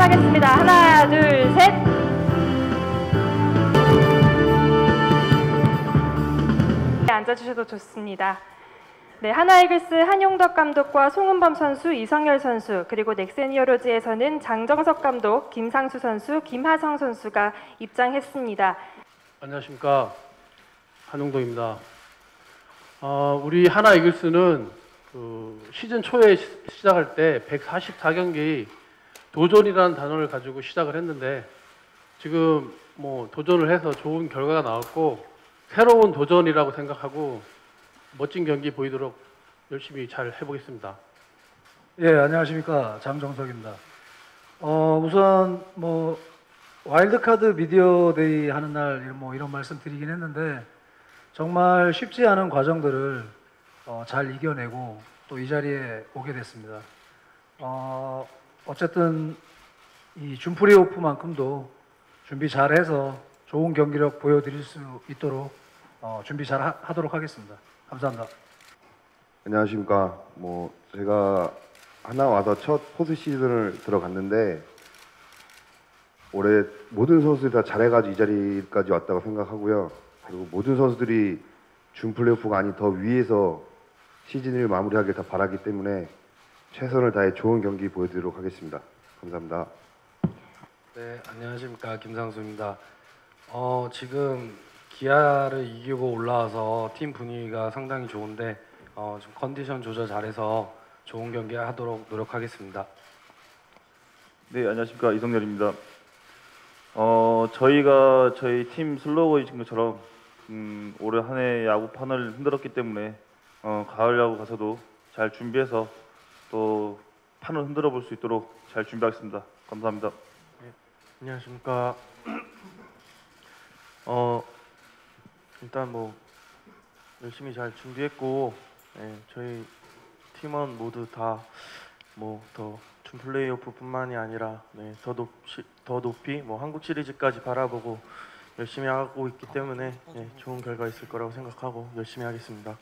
출발하겠습니다. 하나, 둘, 셋. 네, 앉아주셔도 좋습니다. 네, 하나이글스 한용덕 감독과 송은범 선수, 이성열 선수, 그리고 넥센 히어로즈에서는 장정석 감독, 김상수 선수, 김하성 선수가 입장했습니다. 안녕하십니까 한용동입니다. 어, 우리 하나 이글스는 그 시즌 초에 시- 시작할 때 144경기 도전이라는 단어를 가지고 시작을 했는데 지금 뭐 도전을 해서 좋은 결과가 나왔고 새로운 도전이라고 생각하고 멋진 경기 보이도록 열심히 잘 해보겠습니다. 예, 안녕하십니까. 장정석입니다. 어, 우선 뭐 와일드카드 미디어 데이 하는 날 뭐 이런 말씀 드리긴 했는데 정말 쉽지 않은 과정들을 어, 잘 이겨내고 또 이 자리에 오게 됐습니다. 어, 어쨌든 이 준프리오프만큼도 준비 잘해서 좋은 경기력 보여드릴 수 있도록 어, 준비 잘 하, 하도록 하겠습니다. 감사합니다. 안녕하십니까. 뭐 제가 하나 와서 첫 포스 시즌을 들어갔는데 올해 모든 선수들이 다 잘해가지고 이 자리까지 왔다고 생각하고요. 그리고 모든 선수들이 준 플레이오프가 아닌 더 위에서 시즌을 마무리하길 다 바라기 때문에 최선을 다해 좋은 경기 보여드리도록 하겠습니다. 감사합니다. 네, 안녕하십니까 김상수입니다. 어, 지금 기아를 이기고 올라와서 팀 분위기가 상당히 좋은데 어, 좀 컨디션 조절 잘해서 좋은 경기 하도록 노력하겠습니다. 네, 안녕하십니까 이성열입니다. 어, 저희가 저희 팀 슬로건이신 것처럼 음, 올해 한 해 야구 판을 흔들었기 때문에 어, 가을 야구 가서도 잘 준비해서 또 판을 흔들어 볼 수 있도록 잘 준비하겠습니다. 감사합니다. 안녕하십니까. 어 일단 뭐 열심히 잘 준비했고 예, 저희 팀원 모두 다 뭐더준 플레이오프뿐만이 아니라 네, 더, 높, 더 높이 뭐 한국 시리즈까지 바라보고 열심히 하고 있기 때문에 예, 좋은 결과 있을 거라고 생각하고 열심히 하겠습니다.